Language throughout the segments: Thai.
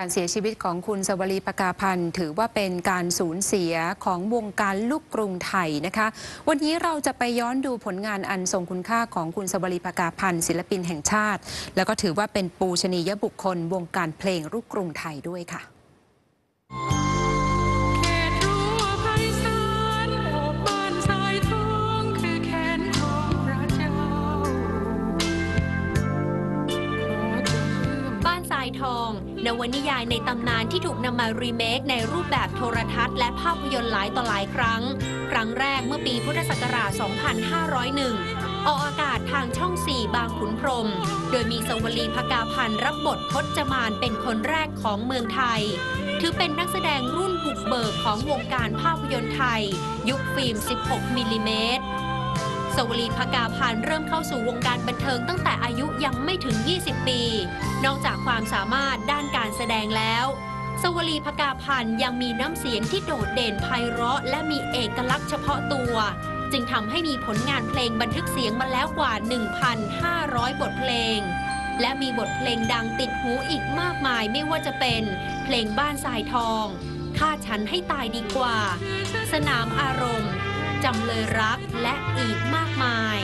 การเสียชีวิตของคุณสวลีปกาพันธ์ถือว่าเป็นการสูญเสียของวงการลูกกรุงไทยนะคะ วันนี้เราจะไปย้อนดูผลงานอันทรงคุณค่าของคุณสวลีปกาพันธ์ศิลปินแห่งชาติ แล้วก็ถือว่าเป็นปูชนียบุคคลวงการเพลงลูกกรุงไทยด้วยค่ะ ทอง นวนิยายในตำนานที่ถูกนำมารีเมคในรูปแบบโทรทัศน์และภาพยนตร์หลายต่อหลายครั้ง ครั้งแรกเมื่อปีพุทธศักราช 2501 ออกอากาศทางช่อง 4 บางขุนพรหมโดยมีสวลีพกาพันธ์รับบทพจมานเป็นคนแรกของเมืองไทย ถือเป็นนักแสดงรุ่นบุกเบิกของวงการภาพยนตร์ไทย ยุคฟิล์ม 16 มิลลิเมตรสวลีพกาพันธ์เริ่มเข้าสู่วงการบันเทิงตั้งแต่อายุยังไม่ถึง 20 ปี ความสามารถด้านการแสดงแล้ว สวลีพกาพันธ์ยังมีน้ำเสียงที่โดดเด่นไพเราะ และมีเอกลักษณ์เฉพาะตัว จึงทำให้มีผลงานเพลงบันทึกเสียงมาแล้วกว่า 1,500 บทเพลง และมีบทเพลงดังติดหูอีกมากมายไม่ว่าจะเป็น เพลงบ้านทรายทองฆ่าฉันให้ตายดีกว่า สนามอารมณ์จำเลยรักและอีกมากมาย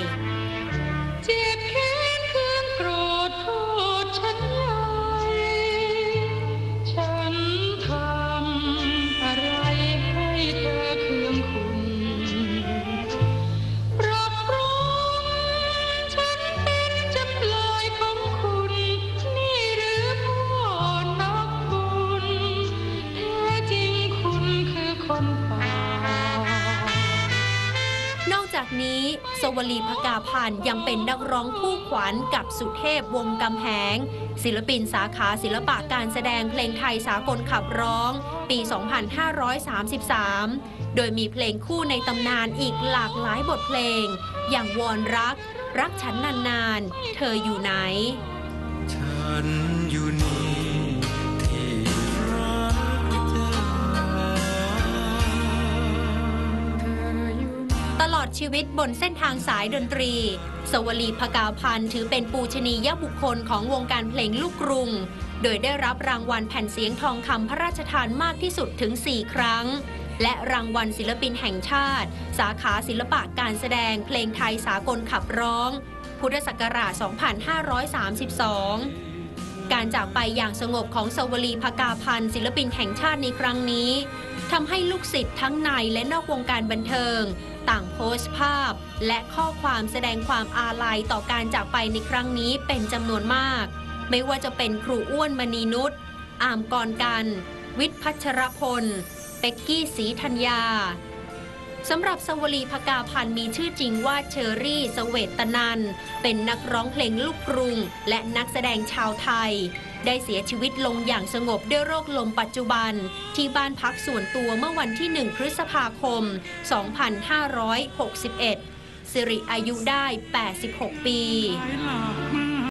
นอกจากนี้สวลีพกาพันธ์ยังเป็นนักร้องคู่ขวัญกับสุเทพวงกำแหง ศิลปินสาขาศิลปะการแสดงเพลงไทยสากลขับร้อง ปี 2533 โดยมีเพลงคู่ในตำนานอีกหลากหลายบทเพลง อย่างวอนรัก รักฉันนานๆ เธออยู่ไหน ฉัน ลอดชีวิตบนเส้นทางสายดนตรี สวลีพกาพันธ์ถือเป็นปูชนียบุคคลของวงการเพลงลูกกรุง โดยได้รับรางวัลแผ่นเสียงทองคำพระราชทานมากที่สุดถึง 4 ครั้ง และรางวัลศิลปินแห่งชาติ สาขาศิลปะการแสดงเพลงไทยสากลขับร้อง พุทธศักราช 2532 การจากไปอย่างสงบของสวลีพกาพันธ์ศิลปินแห่งชาติในครั้งนี้ทำให้ลูกศิษย์ทั้งในและนอกวงการบันเทิง ต่างโพสต์ภาพ และข้อความแสดงความอาลัยต่อการจากไปในครั้งนี้เป็นจำนวนมาก ไม่ว่าจะเป็นครูอ้วนมณีนุชอามกรกัน วิทย์พัชรพล เป็กกี้ศรีธัญญา สำหรับสวลีพกาพันธ์มีชื่อจริงว่าเชอรี่สเวตนัน เป็นนักร้องเพลงลูกกรุง และนักแสดงชาวไทย ได้เสียชีวิตลงอย่างสงบด้วยโรคลมปัจจุบัน ที่บ้านพักส่วนตัวเมื่อวันที่ 1 พฤษภาคม 2561 สิริอายุได้ 86 ปี